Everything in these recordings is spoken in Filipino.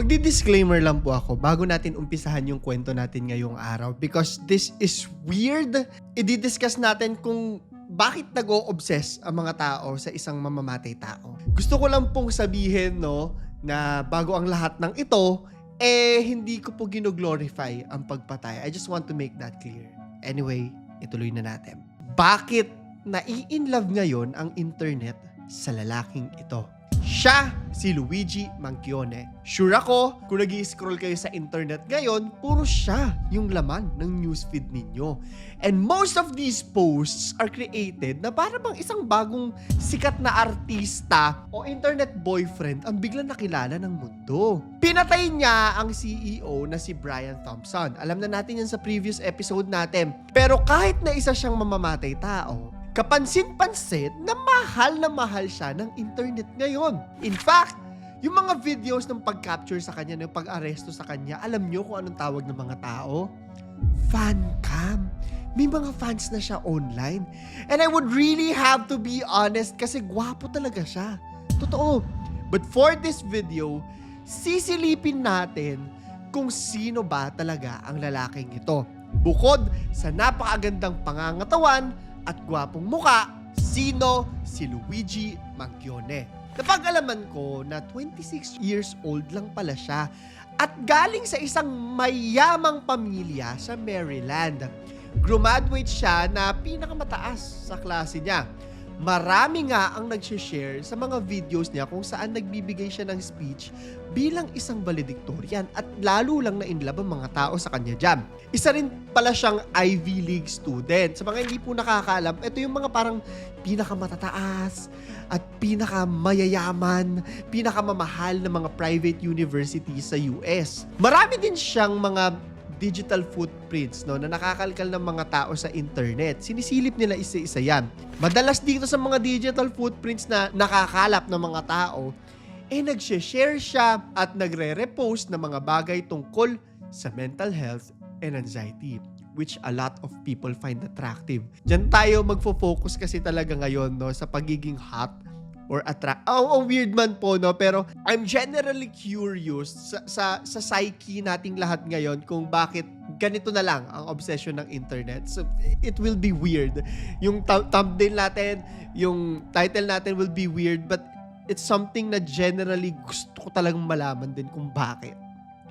Magdi-disclaimer lang po ako bago natin umpisahan yung kwento natin ngayong araw because this is weird. I-discuss natin kung bakit nag-o-obsess ang mga tao sa isang mamamatay tao. Gusto ko lang pong sabihin no na bago ang lahat ng ito, eh hindi ko po gino-glorify ang pagpatay. I just want to make that clear. Anyway, ituloy na natin. Bakit nai-inlove ngayon ang internet sa lalaking ito? Siya si Luigi Manchione. Sure ako, kung nag scroll kayo sa internet ngayon, puro siya yung laman ng newsfeed ninyo. And most of these posts are created na para bang isang bagong sikat na artista o internet boyfriend ang biglang nakilala ng mundo. Pinatay niya ang CEO na si Brian Thompson. Alam na natin yan sa previous episode natin. Pero kahit na isa siyang mamamatay tao, kapansin-pansin na mahal na mahal siya ng internet ngayon. In fact, yung mga videos ng pag-capture sa kanya, ng pag-aresto sa kanya, alam nyo kung anong tawag ng mga tao? Fan cam. May mga fans na siya online. And I would really have to be honest kasi gwapo talaga siya. Totoo. But for this video, sisilipin natin kung sino ba talaga ang lalaking ito. Bukod sa napakagandang pangangatawan at gwapong muka, sino si Luigi Manchione. Napag-alaman ko na 26 years old lang pala siya at galing sa isang mayamang pamilya sa Maryland. Graduate siya na pinakamataas sa klase niya. Marami nga ang nag-share sa mga videos niya kung saan nagbibigay siya ng speech bilang isang valedictorian at lalo lang na inlove ang mga tao sa kanya dyan. Isa rin pala siyang Ivy League student. Sa mga hindi po nakakaalam, ito yung mga parang pinakamatataas at pinakamayayaman, pinakamamahal na mga private universities sa US. Marami din siyang mga digital footprints no, na nakakalkal ng mga tao sa internet. Sinisilip nila isa-isa yan. Madalas dito sa mga digital footprints na nakakalap ng mga tao, eh nagshe-share siya at nagre-repost ng mga bagay tungkol sa mental health and anxiety which a lot of people find attractive. Diyan tayo magfo-focus kasi talaga ngayon no sa pagiging hot or attract. Oh, oh, weird man po no, pero I'm generally curious sa, sa sa psyche nating lahat ngayon kung bakit ganito na lang ang obsession ng internet. So it will be weird. Yung th- thumbnail natin, yung title natin will be weird but it's something na generally gusto ko talagang malaman din kung bakit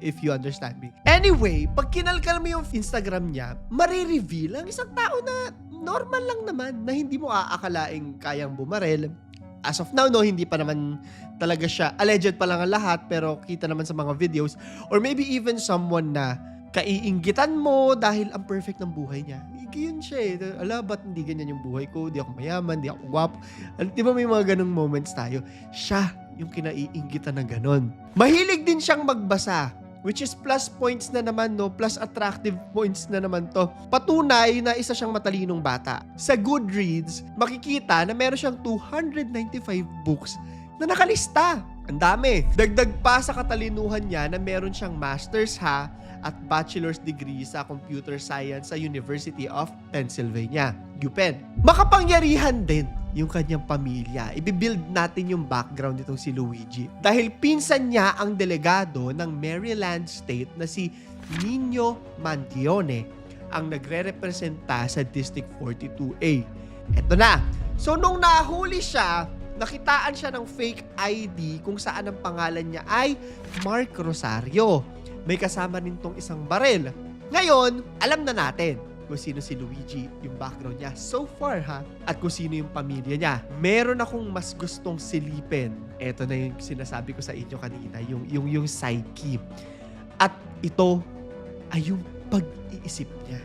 if you understand me. Anyway, pag kinalkal mo yung Instagram niya, marireveal ang isang tao na normal lang naman, na hindi mo aakalaing kayang bumarel. As of now, no, hindi pa naman talaga siya, alleged pa lang ang lahat, pero kita naman sa mga videos, or maybe even someone na kaiinggitan mo dahil ang perfect ng buhay niya. Yun siya eh. Ala, ba't hindi ganyan yung buhay ko? Di ako mayaman, di ako gwapo. Al- Di ba may mga ganong moments tayo? Siya yung kinaiinggitan na ganon. Mahilig din siyang magbasa. Which is plus points na naman, no? Plus attractive points na naman to. Patunay na isa siyang matalinong bata. Sa Goodreads, makikita na meron siyang 295 books na nakalista. Ang dami. Dagdag pa sa katalinuhan niya na meron siyang master's ha at bachelor's degree sa computer science sa University of Pennsylvania, UPenn. Makapangyarihan din yung kanyang pamilya. Ibibuild natin yung background nitong si Luigi. Dahil pinsan niya ang delegado ng Maryland State na si Nino Mantione ang nagre-representa sa District 42A. Eto na. So nung nahuli siya, nakitaan siya ng fake ID kung saan ang pangalan niya ay Mark Rosario. May kasama rin tong isang barel. Ngayon, alam na natin kung sino si Luigi, yung background niya so far ha, at kung sino yung pamilya niya. Meron akong mas gustong silipin. Ito na yung sinasabi ko sa inyo kanina, yung, yung, yung psyche. At ito ay yung pag-iisip niya.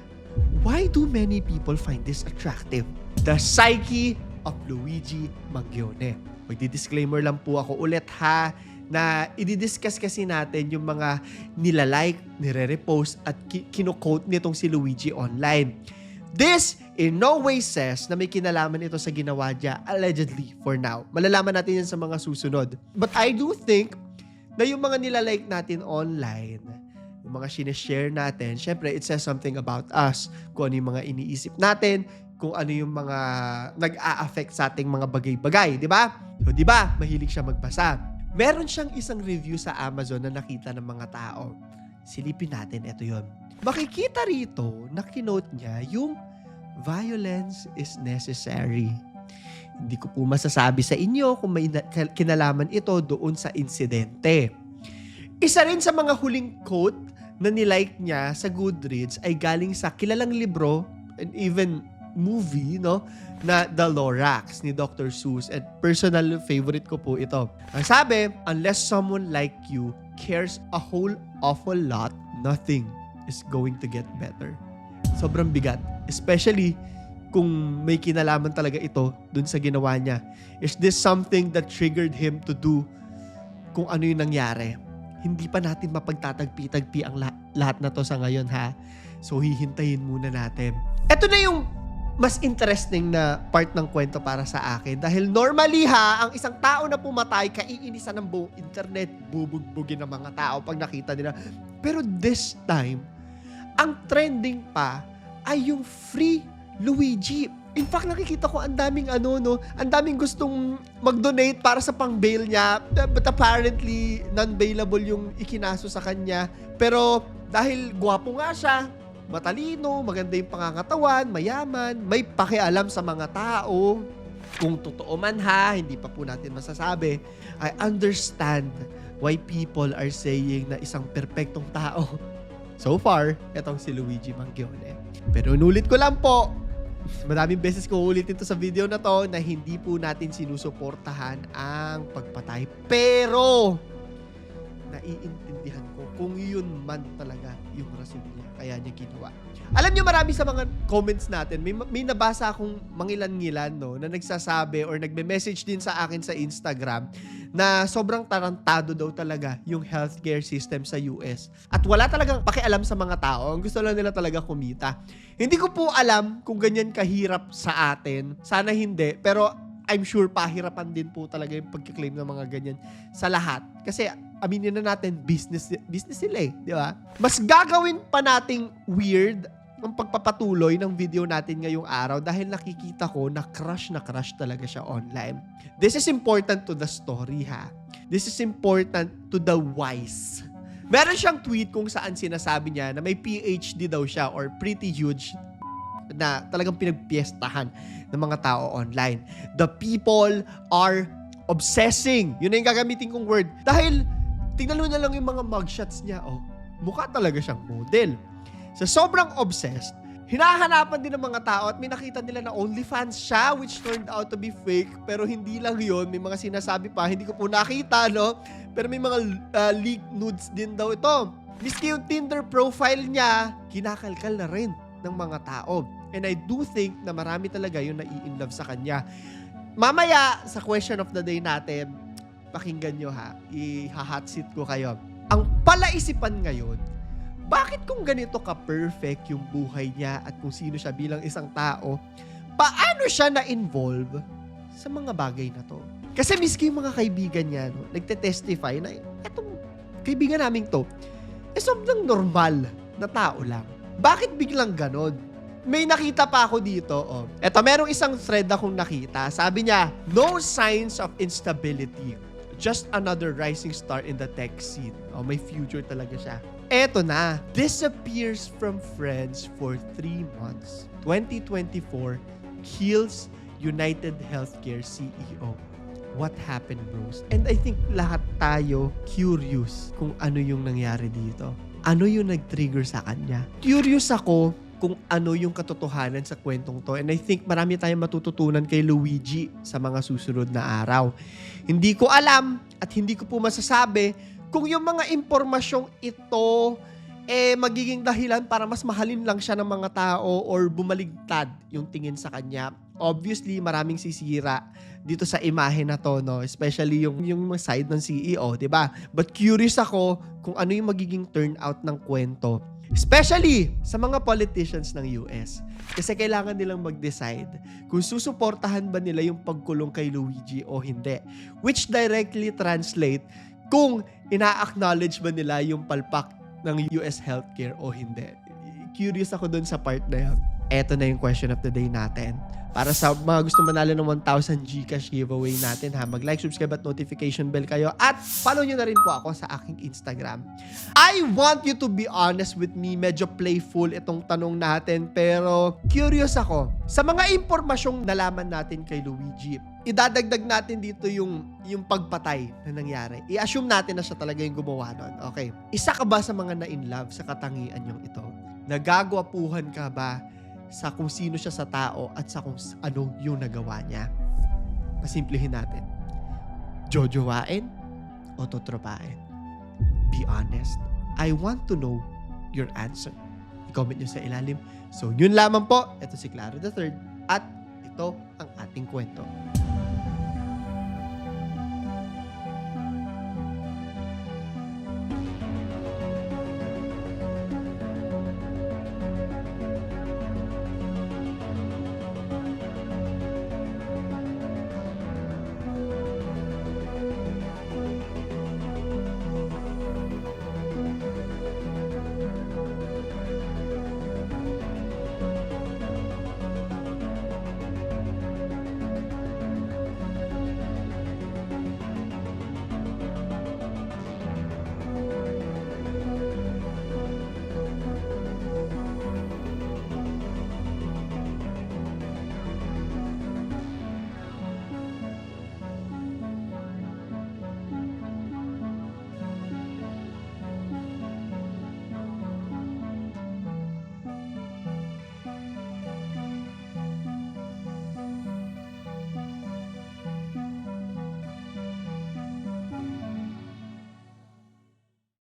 Why do many people find this attractive? The psyche of Luigi Mangione. Magdi-disclaimer lang po ako ulit ha na i-discuss kasi natin yung mga nilalike, nire-repost at ki- kino-quote nitong si Luigi online. This in no way says na may kinalaman ito sa ginawa niya allegedly for now. Malalaman natin yan sa mga susunod. But I do think na yung mga nilalike natin online, yung mga sineshare natin, syempre it says something about us. Kung ano yung mga iniisip natin, kung ano yung mga nag-a-affect sa ating mga bagay-bagay, di ba? So, di ba? Mahilig siya magbasa. Meron siyang isang review sa Amazon na nakita ng mga tao. Silipin natin, ito yon. Makikita rito na kinote niya yung violence is necessary. Hindi ko po masasabi sa inyo kung may na- kinalaman ito doon sa insidente. Isa rin sa mga huling quote na nilike niya sa Goodreads ay galing sa kilalang libro and even movie, no? Na The Lorax ni Dr. Seuss. At personal favorite ko po ito. Ang sabi, unless someone like you cares a whole awful lot, nothing is going to get better. Sobrang bigat. Especially kung may kinalaman talaga ito dun sa ginawa niya. Is this something that triggered him to do kung ano yung nangyari? Hindi pa natin mapagtatagpi-tagpi ang la- lahat na to sa ngayon ha. So hihintayin muna natin. Ito na yung mas interesting na part ng kwento para sa akin. Dahil normally ha, ang isang tao na pumatay, kaiinisan ng buong internet, bubugbugin ng mga tao pag nakita nila. Pero this time, ang trending pa ay yung free Luigi. In fact, nakikita ko ang daming ano, no? Ang daming gustong mag-donate para sa pang-bail niya. But apparently, non-bailable yung ikinaso sa kanya. Pero dahil gwapo nga siya, matalino, maganda yung pangangatawan, mayaman, may pakialam sa mga tao. Kung totoo man ha, hindi pa po natin masasabi. I understand why people are saying na isang perpektong tao. So far, etong si Luigi Mangione. Pero inulit ko lang po, madaming beses ko ulitin to sa video na to na hindi po natin sinusuportahan ang pagpatay. Pero, naiintindihan ko kung yun man talaga yung rason niya kaya niya ginawa. Alam niyo marami sa mga comments natin, may, may nabasa akong mangilan-ngilan no, na nagsasabi or nagme-message din sa akin sa Instagram na sobrang tarantado daw talaga yung healthcare system sa US. At wala talagang pakialam sa mga tao. Ang gusto lang nila talaga kumita. Hindi ko po alam kung ganyan kahirap sa atin. Sana hindi. Pero I'm sure pahirapan din po talaga yung pagkiklaim ng mga ganyan sa lahat. Kasi aminin na natin, business, business sila eh. Di ba? Mas gagawin pa nating weird ang pagpapatuloy ng video natin ngayong araw dahil nakikita ko na crush na crush talaga siya online. This is important to the story ha. This is important to the wise. Meron siyang tweet kung saan sinasabi niya na may PhD daw siya or pretty huge na talagang pinagpiestahan ng mga tao online. The people are obsessing. Yun na yung gagamitin kong word. Dahil, tingnan mo na lang yung mga mugshots niya. Oh, mukha talaga siyang model. Sa sobrang obsessed, hinahanapan din ng mga tao at may nakita nila na OnlyFans siya which turned out to be fake pero hindi lang yon may mga sinasabi pa hindi ko po nakita no? Pero may mga uh, leaked nudes din daw ito. Miski yung Tinder profile niya kinakalkal na rin ng mga tao. And I do think na marami talaga yung nai-inlove sa kanya. Mamaya sa question of the day natin pakinggan nyo ha i-hot seat ko kayo ang palaisipan ngayon bakit kung ganito ka-perfect yung buhay niya at kung sino siya bilang isang tao, paano siya na-involve sa mga bagay na to? Kasi miski yung mga kaibigan niya, no, nagte-testify na etong kaibigan namin to, eh sobrang normal na tao lang. Bakit biglang ganon? May nakita pa ako dito, oh. Eto, merong isang thread akong nakita. Sabi niya, no signs of instability. Just another rising star in the tech scene. Oh, may future talaga siya. Eto na, disappears from friends for three months. 2024 kills United Healthcare CEO. What happened, bros? And I think lahat tayo curious kung ano yung nangyari dito. Ano yung nag-trigger sa kanya? Curious ako kung ano yung katotohanan sa kwentong to. And I think marami tayong matututunan kay Luigi sa mga susunod na araw. Hindi ko alam at hindi ko po masasabi kung yung mga impormasyong ito eh magiging dahilan para mas mahalin lang siya ng mga tao or bumaligtad yung tingin sa kanya. Obviously, maraming sisira dito sa imahe na to, no? Especially yung, yung side ng CEO, di ba? But curious ako kung ano yung magiging turnout ng kwento. Especially sa mga politicians ng US. Kasi kailangan nilang mag-decide kung susuportahan ba nila yung pagkulong kay Luigi o hindi. Which directly translate kung ina-acknowledge ba nila yung palpak ng US healthcare o hindi. Curious ako dun sa part na yan. Eto na yung question of the day natin. para sa mga gusto manalo ng 1,000 Gcash giveaway natin ha. Mag-like, subscribe at notification bell kayo. At follow nyo na rin po ako sa aking Instagram. I want you to be honest with me. Medyo playful itong tanong natin pero curious ako. Sa mga impormasyong nalaman natin kay Luigi, idadagdag natin dito yung yung pagpatay na nangyari. I-assume natin na siya talaga yung gumawa nun. Okay. Isa ka ba sa mga na-in love sa katangian yung ito? Nagagwapuhan ka ba sa kung sino siya sa tao at sa kung ano yung nagawa niya? Pasimplihin natin. Jojowain o totropain? Be honest. I want to know your answer. I-comment nyo sa ilalim. So, yun lamang po. Ito si Claro the Third at ito ang ating kwento.